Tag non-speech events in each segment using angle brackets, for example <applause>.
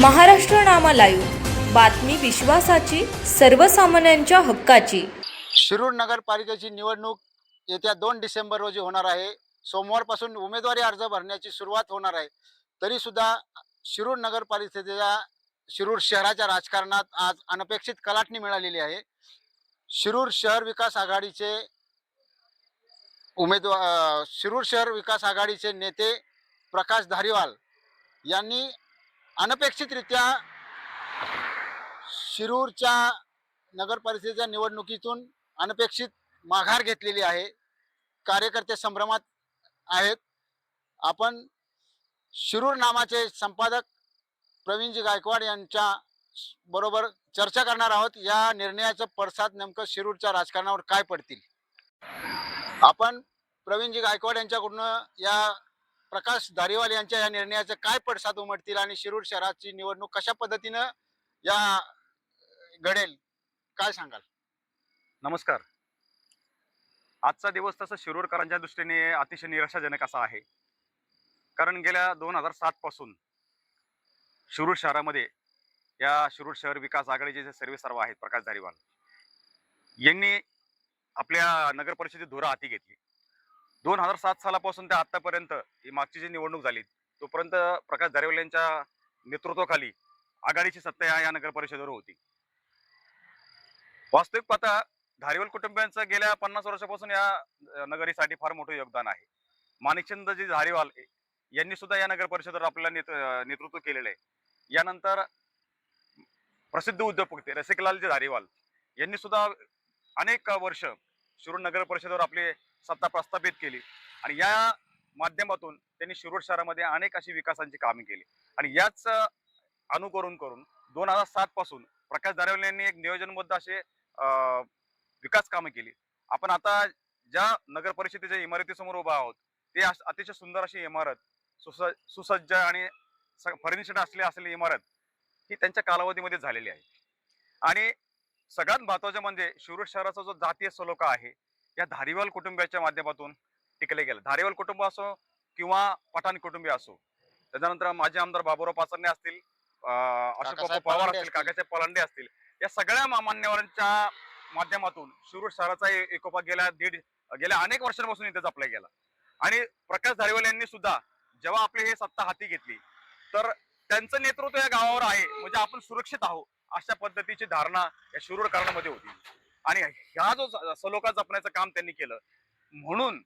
महाराष्ट्र नामा live बातमी विश्वासाची सर्वसामान्यांच्या हक्काची. शिरूर नगरपालिकेची निवडणूक येत्या दोन डिसेंबर रोजी होणार आहे. सोमवारपासून उमेदवारी अर्ज भरण्याची सुरुवात होणार आहे. तरी सुद्धा शिरूर नगरपालिकेच्या शिरूर शहराच्या राजकारणात आज अनपेक्षित कलाटणी मिळालेली आहे. शिरूर शहर विकास आघाडीचे उमेदवार शिरूर शहर विकास आघाडीचे नेते प्रकाश धारीवाल यांनी अनपेक्षितरित्या शिरूरच्या नगरपरिषदेच्या निवडणुकीतून अनपेक्षित माघार घेतलेली आहे. कार्यकर्ते संभ्रमात आहेत. आपण शिरूर नामाचे संपादक प्रवीणजी गायकवाड यांच्या बरोबर चर्चा करणार आहोत. या निर्णयाचं पडसाद नेमकं शिरूरच्या राजकारणावर काय पडतील? आपण प्रवीणजी गायकवाड यांच्याकडून या प्रकाश धारीवाल यांच्या या निर्णयाचे काय पडसाद उमटतील आणि शिरूर शहराची निवडणूक कशा पद्धतीनं या घडेल? काय सांगाल? नमस्कार. आजचा दिवस तसं शिरूरकरांच्या दृष्टीने अतिशय निराशाजनक असा आहे. कारण गेल्या दोन हजार सात पासून शिरूर शहरामध्ये या शिरूर शहर विकास आघाडीचे जे सर्वे सर्व आहेत प्रकाश धारीवाल यांनी आपल्या नगर परिषदेत धुरा हाती घेतली. दोन हजार सात सालापासून ते आतापर्यंत ही मागची जी निवडणूक झाली तोपर्यंत प्रकाश धारीवाल यांच्या नेतृत्वाखाली आघाडीची सत्ता या- या नगर परिषदेवर होती. वास्तविक पाहता धारीवाल कुटुंबियांचं गेल्या पन्नास वर्षापासून या नगरीसाठी फार मोठं योगदान आहे. माणिकचंदजी धारीवाल यांनी सुद्धा या नगर परिषदेवर आपल्याला नेत- नेतृत्व केलेलं आहे. यानंतर प्रसिद्ध उद्योगपती रसिकलालजी धारीवाल यांनी सुद्धा अनेक वर्ष शिरूर नगर परिषदेवर आपले सत्ता प्रस्थापित केली. आणि या माध्यमातून त्यांनी शिरोड शहरामध्ये अनेक अशी विकासांची कामे केली. आणि याच अनुकरण करून दोन हजार सात पासून प्रकाश धारीवाल यांनी एक नियोजनबद्ध असे विकास कामे केली. आपण आता ज्या नगर परिषदेच्या इमारतीसमोर उभा आहोत ते अतिशय सुंदर अशी इमारत सुस सुसज्ज आणि फर्निचर्ड असले असलेली इमारत ही त्यांच्या कालावधीमध्ये झालेली आहे. आणि सगळ्यात महत्वाचं म्हणजे शिरूर शहराचा जो जातीय सलोखा आहे या धारीवाल कुटुंबियाच्या माध्यमातून टिकले गेलं. धारीवाल कुटुंब असो किंवा पठाण कुटुंबीय असो त्याच्यानंतर माजी आमदार बाबुराव पाचरणे असतील अशोक पवार असतील. काकासाहेब पलांडे असतील या सगळ्या मान्यवरांच्या माध्यमातून शिरूर शहराचा एकोपा गेल्या दीड गेल्या अनेक वर्षांपासून इथे जपला गेला आणि प्रकाश धारीवाल यांनी सुद्धा जेव्हा आपली हे सत्ता हाती घेतली तर त्यांचं नेतृत्व या गावावर आहे. म्हणजे आपण सुरक्षित आहोत अशा पद्धतीची धारणा या शिरूर करण्यामध्ये होती. आणि ह्या जो सलोखा जपण्याचं काम त्यांनी केलं. म्हणून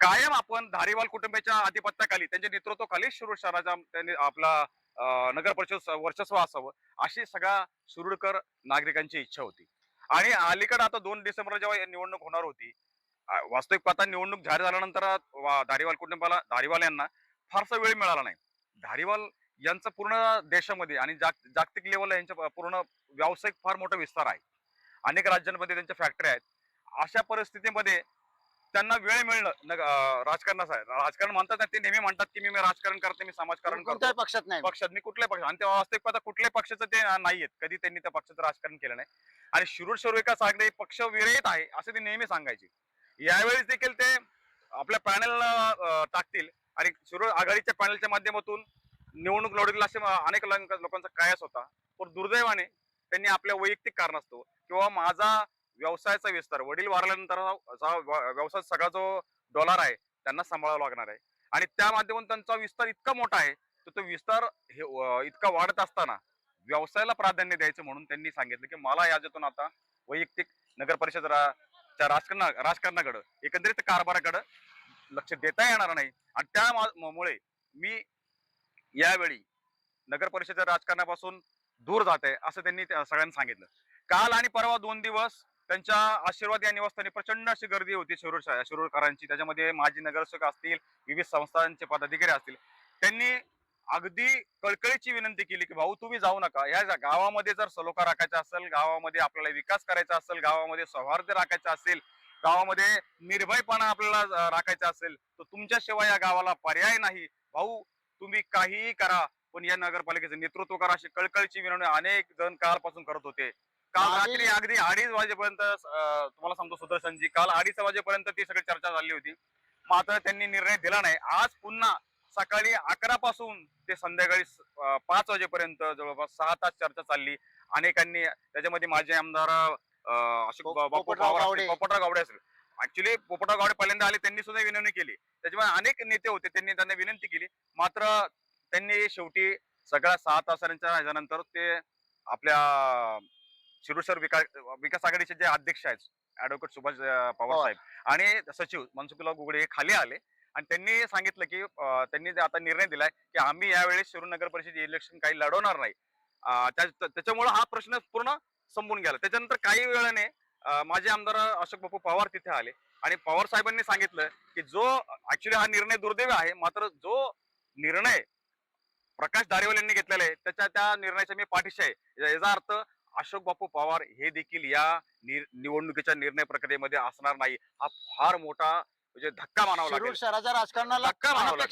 कायम आपण धारीवाल कुटुंबाच्या आधिपत्याखाली त्यांच्या नेतृत्वाखाली शिरूर शहराचा त्यांनी आपला नगर परिषद वर्चस्व असावं अशी सगळ्या शिरूरकर नागरिकांची इच्छा होती. आणि अलीकडे आता दोन डिसेंबर जेव्हा निवडणूक होणार होती वास्तविक पाहता निवडणूक जाहीर झाल्यानंतर धारीवाल कुटुंबाला धारीवाल यांना फारसा वेळ मिळाला नाही. धारीवाल यांचं पूर्ण देशामध्ये आणि जाग जागतिक लेवलला यांच्या पूर्ण व्यावसायिक फार मोठा विस्तार आहे. अनेक राज्यांमध्ये त्यांच्या फॅक्टरी आहेत. अशा परिस्थितीमध्ये त्यांना वेळ मिळणं राजकारणाचा राजकारण म्हणतात ना ते नेहमी म्हणतात की मी मी राजकारण करते मी समाजकारण करतो. पक्षात नाही. पक्षात मी कुठल्या पक्षात आणि ते वास्तविक पाहता कुठल्याही पक्षाचं ते नाहीयेत. कधी त्यांनी त्या पक्षाचं राजकारण केलं नाही. आणि शिरूर शहर विकास आघाडी पक्ष विरहित आहे असे ते नेहमी सांगायचे. यावेळेस देखील ते आपल्या पॅनल टाकतील. आणि शिरूर आघाडीच्या पॅनलच्या माध्यमातून निवडणूक लढवतील असे अनेक लोकां- लोकांचा कयास होता. पण दुर्दैवाने त्यांनी आपल्या वैयक्तिक कारणास्तव किंवा माझा व्यवसायाचा विस्तार वडील वारल्यानंतर व्यवसाय सगळा जो डॉलर आहे त्यांना सांभाळावा लागणार आहे. आणि त्या माध्यमातून त्यांचा विस्तार इतका मोठा आहे तर तो विस्तार हे इतका वाढत असताना व्यवसायाला प्राधान्य द्यायचं म्हणून त्यांनी सांगितलं की मला याच्यातून आता वैयक्तिक नगर परिषद रा- च्या राजकारणा राजकारणाकडं एकंदरीत कारभाराकडं लक्ष देता येणार नाही. आणि त्यामुळे मी यावेळी नगर परिषद राजकारणापासून दूर जात आहे असं त्यांनी सगळ्यांना सांगितलं. काल आणि परवा दोन दिवस त्यांच्या आशीर्वाद या निवासस्थानी प्रचंड अशी गर्दी होती शिरूर शिरूरकरांची. त्याच्यामध्ये माजी नगरसेवक असतील विविध संस्थांचे पदाधिकारी असतील. त्यांनी अगदी कळकळीची विनंती केली की भाऊ तुम्ही जाऊ नका. या गावामध्ये जर सलोखा राखायचा असेल गावामध्ये आपल्याला विकास करायचा असेल गावामध्ये सौहार्द राखायचा असेल गावामध्ये निर्भयपणा आपल्याला राखायचा असेल तर तुमच्याशिवाय या गावाला पर्याय नाही. भाऊ तुम्ही काहीही करा. पण या नगरपालिकेचं नेतृत्व करा अशी कळकळीची विनंती अनेक जण कालपासून करत होते. काल रात्री अगदी अडीच वाजेपर्यंत तुम्हाला सांगतो सुदर्शनजी काल अडीच वाजेपर्यंत ती सगळी चर्चा झाली होती. मात्र त्यांनी निर्णय दिला नाही. आज पुन्हा सकाळी अकरा पासून ते संध्याकाळी पाच वाजेपर्यंत जवळपास सहा तास चर्चा चालली. अनेकांनी त्याच्यामध्ये माझे आमदार अशोक पोपटराव गावडे. असेल. ऍक्च्युली पोपटराव गावडे पहिल्यांदा आले त्यांनी सुद्धा विनंती केली. त्याच्यामुळे अनेक नेते होते त्यांनी त्यांना विनंती केली. मात्र त्यांनी शेवटी सगळ्या सहा तासांच्या ह्याच्यानंतर ते आपल्या शिरूर शहर विकास विकास आघाडीचे जे अध्यक्ष आहेत ऍडव्होकेट सुभाष पवार पवार. साहेब आणि सचिव मनसुखलाल गुगडे हे खाली आले आणि त्यांनी सांगितलं की त्यांनी जे आता निर्णय दिलाय की आम्ही यावेळेस शिरूर नगर परिषद इलेक्शन काही लढवणार नाही त्याच्यामुळे हा प्रश्न पूर्ण संपून गेला त्याच्यानंतर काही वेळाने माझे आमदार अशोक बापू पवार तिथे आले आणि पवार साहेबांनी सांगितलं की जो ऍक्च्युली हा निर्णय दुर्दैव आहे मात्र जो निर्णय प्रकाश दारेवाल यांनी घेतलेला आहे. त्याच्या त्या निर्णयाच्या मी पाठीशी आहे. याचा अर्थ अशोक बापू पवार हे देखील या निवडणुकीच्या निर्णय प्रक्रियेमध्ये असणार नाही. हा फार मोठा म्हणजे धक्का मानावा लागेल. शहराच्या राजकारणाला धक्का लागेल.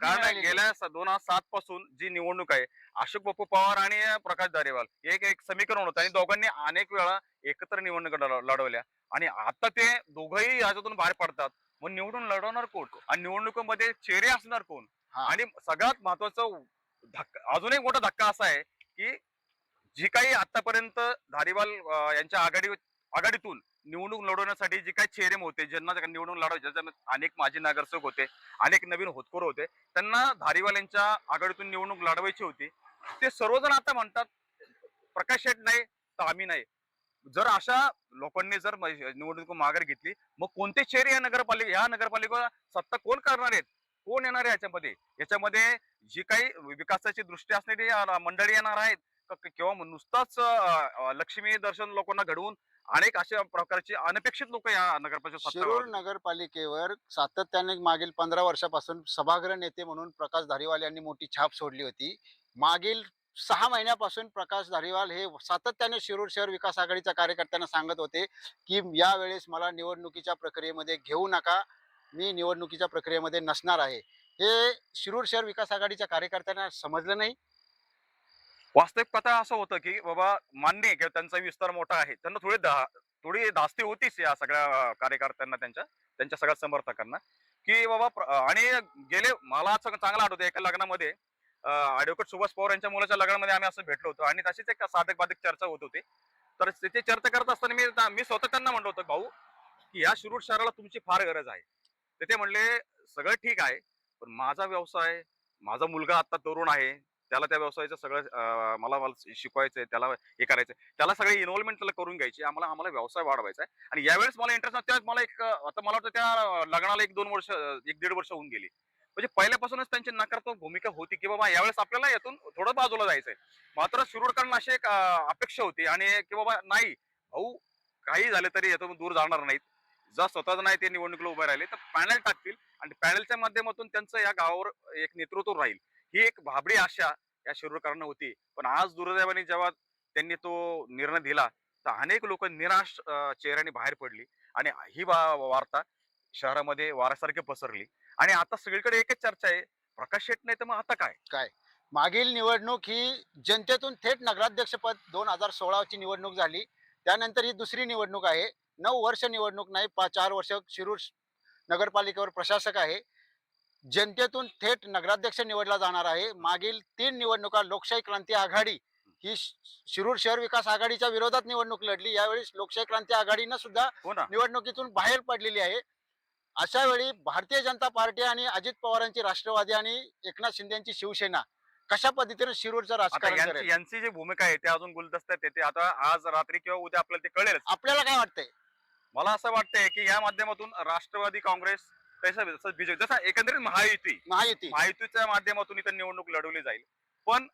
कारण. गेल्या दोन हजार सात पासून जी निवडणूक आहे अशोक बापू पवार आणि प्रकाश दारेवाल हे एक एक समीकरण होतं. आणि दोघांनी अनेक वेळा एकत्र निवडणुका लढ- लढवल्या. आणि आता ते दोघंही याच्यातून बाहेर पडतात. मग निवडून लढवणार कोण? आणि निवडणुकीमध्ये चेहरे असणार कोण. आणि सगळ्यात महत्वाचं धक्का अजून एक मोठा धक्का असा आहे की जी काही आतापर्यंत धारीवाल यांच्या आघाडी आघाडीतून निवडणूक लढवण्यासाठी जे काही चेहरे होते ज्यांना निवडणूक लढवायचे ज्याच्यामध्ये अनेक माजी नगरसेवक होते अनेक नवीन होतकोर होते त्यांना धारीवाल यांच्या आघाडीतून निवडणूक लढवायची होती. ते सर्वजण आता म्हणतात प्रकाश शेट नाही तर आम्ही नाही. जर अशा लोकांनी जर निवडणूक माघार घेतली मग कोणते चेहरे या नगरपालिका या नगरपालिका सत्ता कोण करणार आहेत? कोण येणार आहे याच्यामध्ये? याच्यामध्ये जी काही विकासाची दृष्टी असणारी मंडळी येणार आहेत किंवा नुसताच लक्ष्मी दर्शन लोकांना घडवून अनेक अशा प्रकारची अनपेक्षित लोक या नगरपालिका शिरूर नगरपालिकेवर सातत्याने मागील पंधरा वर्षापासून सभागृह नेते म्हणून प्रकाश धारीवाल यांनी मोठी छाप सोडली होती. मागील सहा महिन्यापासून प्रकाश धारीवाल हे सातत्याने शिरूर शहर विकास आघाडीच्या कार्यकर्त्यांना सांगत होते की यावेळेस मला निवडणुकीच्या प्रक्रियेमध्ये घेऊ नका. मी निवडणुकीच्या प्रक्रियेमध्ये नसणार आहे. हे शिरूर शहर विकास आघाडीच्या कार्यकर्त्यांना समजलं नाही. वास्तविक कथा असं होतं की बाबा मान्य किंवा त्यांचा विस्तार मोठा आहे. त्यांना थोडी धा- थोडी धास्ती होतीच या सगळ्या कार्यकर्त्यांना त्यांच्या त्यांच्या सगळ्या समर्थकांना. की बाबा आणि गेले मला असं चांगलं आठवतं एका लग्नामध्ये ऍडव्होकेट सुभाष पवार यांच्या मुलाच्या लग्नामध्ये आम्ही असं भेटलो होतो आणि तशीच एक साधक बाधक चर्चा होत होती. तर तिथे चर्चा करत असताना मी मी स्वतः त्यांना म्हणलो होतो भाऊ की या शिरूर शहराला तुमची फार गरज आहे. तिथे म्हणले सगळं ठीक आहे. पण माझा व्यवसाय माझा मुलगा आता तरुण आहे त्याला त्या व्यवसायाचं सगळं मला मला शिकवायचंय त्याला हे करायचंय. त्याला सगळे इन्व्हॉल्वमेंट त्याला करून घ्यायची आम्हाला आम्हाला व्यवसाय वाढवायचा आहे. आणि यावेळेस मला इंटरेस्ट त्यात मला एक आता मला वाटतं त्या लग्नाला एक दोन वर्ष एक दीड वर्ष होऊन गेली. म्हणजे पहिल्यापासूनच त्यांची नकारात्मक भूमिका होती की बाबा यावेळेस आपल्याला यातून थोडं बाजूला जायचंय. मात्र शिरूरकरांना अशी एक अपेक्षा होती आणि की बाबा नाही भाऊ काही झालं तरी यातून दूर जाणार नाहीत. जर स्वतःच नाही ते निवडणुकीला उभे राहिले तर पॅनल टाकतील आणि पॅनलच्या माध्यमातून त्यांचं या गावावर एक नेतृत्व राहील. ही एक भाबडी आशा या शिरूरकरांना होती. पण आज दुर्दैवाने जेव्हा त्यांनी तो निर्णय दिला तर अनेक लोक निराश चेहऱ्याने बाहेर पडली आणि ही वार्ता शहरामध्ये वाऱ्यासारखी पसरली. आणि आता सगळीकडे एकच चर्चा आहे प्रकाश शेट नाही तर मग आता काय? मागील निवडणूक ही जनतेतून थेट नगराध्यक्षपद दोन हजार सोळाची निवडणूक झाली. त्यानंतर ही दुसरी निवडणूक आहे. नऊ वर्ष निवडणूक नाही पा चार वर्ष शिरूर नगरपालिकेवर प्रशासक आहे. जनतेतून थेट नगराध्यक्ष निवडला जाणार आहे. मागील तीन निवडणुका लोकशाही क्रांती आघाडी ही शिरूर शहर विकास आघाडीच्या विरोधात निवडणूक लढली. यावेळी लोकशाही क्रांती आघाडीनं सुद्धा हो निवडणुकीतून बाहेर पडलेली आहे. अशा वेळी भारतीय जनता पार्टी आणि अजित पवारांची राष्ट्रवादी आणि एकनाथ शिंदेची शिवसेना कशा पद्धतीने शिरूरचं राजकारण यांची जी भूमिका आहे ते अजून गुलदस्त्यात येते. आता आज रात्री किंवा उद्या आपल्याला ते कळेलच. आपल्याला काय वाटतंय? मला असं वाटतंय की या माध्यमातून राष्ट्रवादी काँग्रेस तसं तसं बीजेपी जसं एकंदरीत महायुती महायुती. महायुतीच्या माध्यमातून इथं निवडणूक लढवली जाईल. पण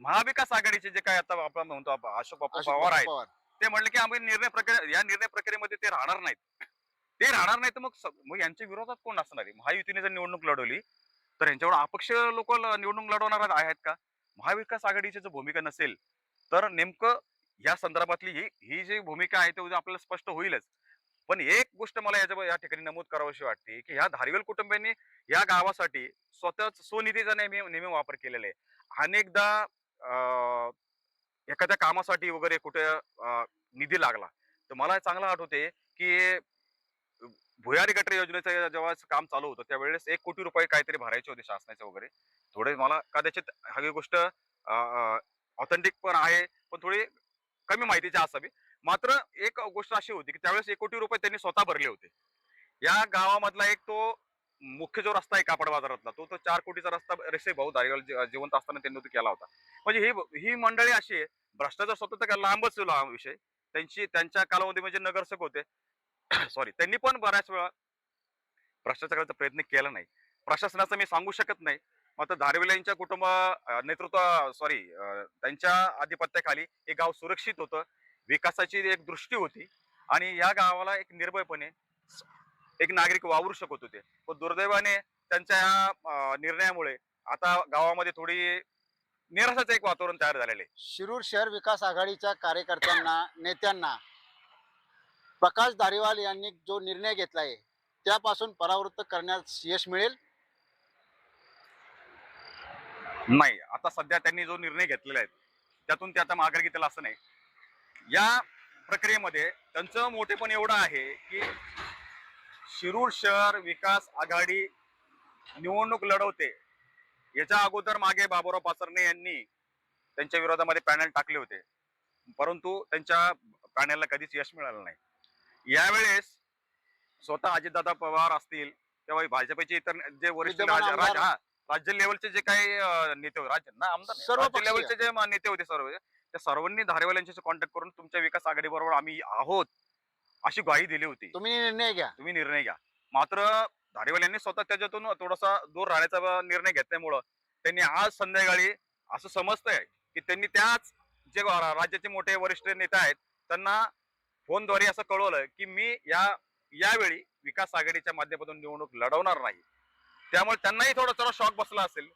महाविकास आघाडीचे जे काय आता आपण म्हणतो अशोक पवार आहेत ते म्हणले की आम्ही निर्णय प्रक्रिया या निर्णय प्रक्रियेमध्ये ते राहणार नाहीत. ते राहणार नाही तर मग मग यांच्या विरोधात कोण असणार आहे? महायुतीने जर निवडणूक लढवली तर यांच्यावर अपक्ष लोक निवडणूक लढवणार आहेत का? महाविकास आघाडीची जर भूमिका नसेल तर नेमकं या संदर्भातली ही ही जी भूमिका आहे ते उद्या आपल्याला स्पष्ट होईलच. पण एक गोष्ट मला याच्या या ठिकाणी नमूद करावीशी वाटते की ह्या धारवेल कुटुंबियांनी या गावासाठी स्वतःच स्वनिधीचा नेहमी नेहमी वापर केलेला आहे. अनेकदा एखाद्या कामासाठी वगैरे कुठे निधी लागला तर मला चांगलं आठवते की भुयारी गटर योजनेचं जेव्हा काम चालू होतं त्यावेळेस एक कोटी रुपये काहीतरी भरायचे होते शासनाचे वगैरे. थोडे मला कदाचित हवी गोष्ट ऑथेंटिक पण आहे पण थोडी कमी माहितीची असावी. मात्र एक गोष्ट अशी होती की त्यावेळेस एक कोटी रुपये त्यांनी स्वतः भरले होते. या गावामधला एक तो मुख्य जो रस्ता आहे कापड बाजारातला तो तो चार कोटीचा रस्ता रेसे भाऊ दारिवाल जिवंत असताना त्यांनी तो केला होता. म्हणजे ही ही मंडळी अशी आहे भ्रष्टाचार स्वतः तर लांबच हा विषय. त्यांची त्यांच्या कालावधी म्हणजे नगरसेवक होते <coughs> सॉरी त्यांनी पण बऱ्याच वेळा भ्रष्टाचाराचा प्रयत्न केला नाही. प्रशासनाचं मी सांगू शकत नाही मात्र धारविल्यांच्या कुटुंब नेतृत्व सॉरी त्यांच्या आधिपत्याखाली हे गाव सुरक्षित होतं. विकासाची एक दृष्टी होती आणि या गावाला एक निर्भयपणे एक नागरिक वावरू शकत होते. पण दुर्दैवाने त्यांच्या या निर्णयामुळे आता गावामध्ये थोडी निराशाचं एक वातावरण तयार झालेलं आहे. शिरूर शहर विकास आघाडीच्या कार्यकर्त्यांना नेत्यांना प्रकाश दारीवाल यांनी जो निर्णय घेतला आहे त्यापासून परावृत्त करण्यास यश मिळेल? नाही आता सध्या त्यांनी जो निर्णय घेतलेला आहे त्यातून ते आता माघार घेतील असं नाही. या प्रक्रियेमध्ये त्यांचं मोठेपण एवढं आहे की शिरूर शहर विकास आघाडी निवडणूक लढवते. याच्या अगोदर मागे बाबुराव पाचरणे यांनी त्यांच्या विरोधामध्ये पॅनल टाकले होते. परंतु त्यांच्या पॅनलला कधीच यश मिळालं नाही. यावेळेस स्वतः अजितदादा पवार असतील किंवा भाजपचे इतर जे वरिष्ठ राज- राज्य लेवलचे जे काही नेते होते राज्य ना आमदार सर्व. लेवलचे जे नेते होते सर्व त्या सर्वांनी धारेवाल यांच्याशी कॉन्टॅक्ट करून तुमच्या विकास आघाडी बरोबर आम्ही आहोत अशी ग्वाही दिली होती. तुम्ही निर्णय घ्या. तुम्ही निर्णय घ्या. मात्र धारेवाल यांनी स्वतः त्याच्यातून थोडासा दूर राहण्याचा निर्णय घेतल्यामुळं त्यांनी आज संध्याकाळी असं समजतंय की त्यांनी त्याच जे राज्याचे मोठे वरिष्ठ नेते आहेत त्यांना फोनद्वारे असं कळवलं की मी या यावेळी विकास आघाडीच्या माध्यमातून निवडणूक लढवणार नाही. त्यामुळे त्यांनाही थोडा थोडा शॉक बसला असेल.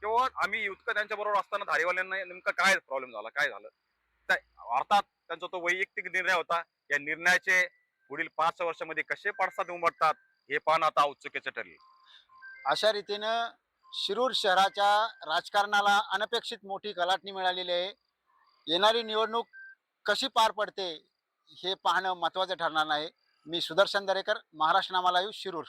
किंवा आम्ही इतकं त्यांच्याबरोबर असताना धारेवाल्यांना नेमका काय प्रॉब्लेम झाला काय झालं? त्या अर्थात त्यांचा तो वैयक्तिक निर्णय होता. या निर्णयाचे पुढील पाच वर्षामध्ये कसे पडसाद उमटतात हे पाहणं आता औत्सुक्याचं ठरले. अशा रीतीनं शिरूर शहराच्या राजकारणाला अनपेक्षित मोठी कलाटणी मिळालेली आहे. येणारी निवडणूक कशी पार पडते हे पाहणं महत्त्वाचं ठरणार नाही. मी सुदर्शन दरेकर महाराष्ट्र नामाला येऊ शिरूर.